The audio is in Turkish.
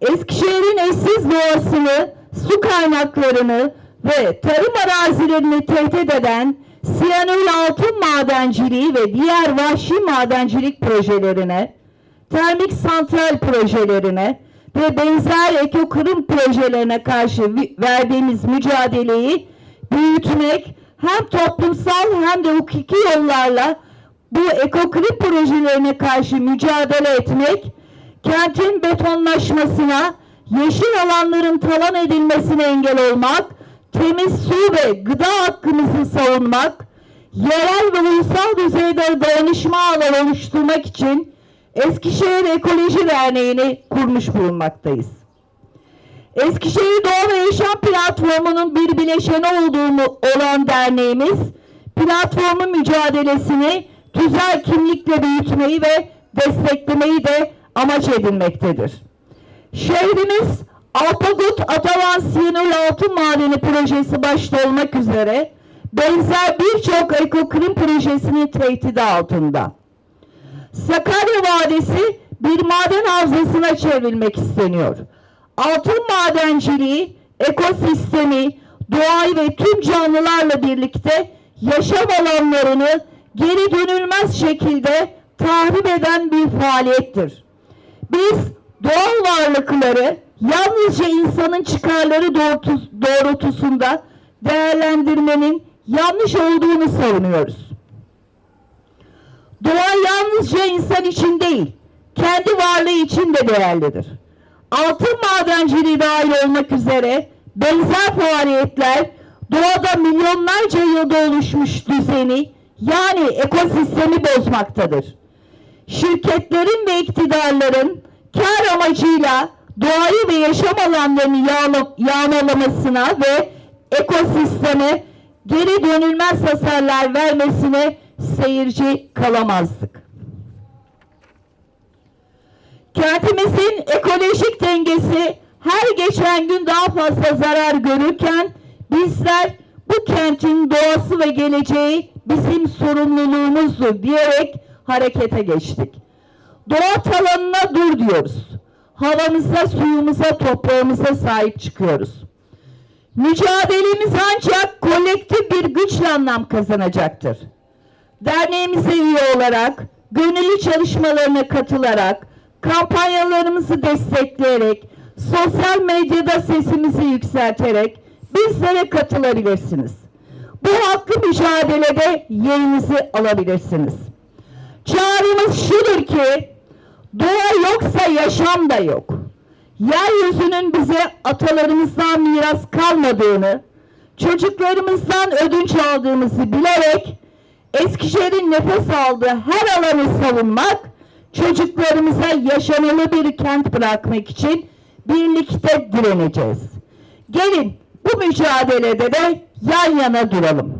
Eskişehir'in eşsiz doğasını, su kaynaklarını ve tarım arazilerini tehdit eden siyanür altın madenciliği ve diğer vahşi madencilik projelerine, termik santral projelerine ve benzer ekokırım projelerine karşı verdiğimiz mücadeleyi büyütmek hem toplumsal hem de hukuki yollarla bu ekokırım projelerine karşı mücadele etmek, kentin betonlaşmasına, yeşil alanların talan edilmesine engel olmak, temiz su ve gıda hakkımızı savunmak, yerel ve ulusal düzeyde dayanışma alanı oluşturmak için Eskişehir Ekoloji Derneği'ni kurmuş bulunmaktayız. Eskişehir Doğa ve Yaşam Platformu'nun bir bileşeni olduğumu olan derneğimiz, platformun mücadelesini tüzel kimlikle büyütmeyi ve desteklemeyi de amaç edinmektedir. Şehrimiz Alpagut Atavan Siyanür Altın Madeni projesi başta olmak üzere benzer birçok ekokrim projesinin tehdidi altında. Sakarya Vadisi bir maden havzasına çevrilmek isteniyor. Altın madenciliği, ekosistemi, doğayı ve tüm canlılarla birlikte yaşam alanlarını geri dönülmez şekilde tahrip eden bir faaliyettir. Biz doğal varlıkları yalnızca insanın çıkarları doğrultus- doğrultusunda değerlendirmenin yanlış olduğunu savunuyoruz. Doğa yalnızca insan için değil, kendi varlığı için de değerlidir. Altın madenciliği dahil olmak üzere benzer faaliyetler doğada milyonlarca yılda oluşmuş düzeni yani ekosistemi bozmaktadır. Şirketlerin ve iktidarların kar amacıyla doğayı ve yaşam alanlarını yağmalamasına ve ekosisteme geri dönülmez hasarlar vermesine seyirci kalamazdık. Kentimizin ekolojik dengesi her geçen gün daha fazla zarar görürken bizler bu kentin doğası ve geleceği bizim sorumluluğumuzdur diyerek harekete geçtik. Doğa talanına dur diyoruz. Havamıza, suyumuza, toprağımıza sahip çıkıyoruz. Mücadelemiz ancak kolektif bir güçle anlam kazanacaktır. Derneğimize üye olarak, gönüllü çalışmalarına katılarak, kampanyalarımızı destekleyerek, sosyal medyada sesimizi yükselterek bizlere katılabilirsiniz. Bu hakkı mücadelede yerinizi alabilirsiniz. Çağrımız şudur ki, doğa yoksa yaşam da yok. Yeryüzünün bize atalarımızdan miras kalmadığını, çocuklarımızdan ödünç aldığımızı bilerek Eskişehir'in nefes aldığı her alanı savunmak, çocuklarımıza yaşanılı bir kent bırakmak için birlikte direneceğiz. Gelin bu mücadelede de yan yana duralım.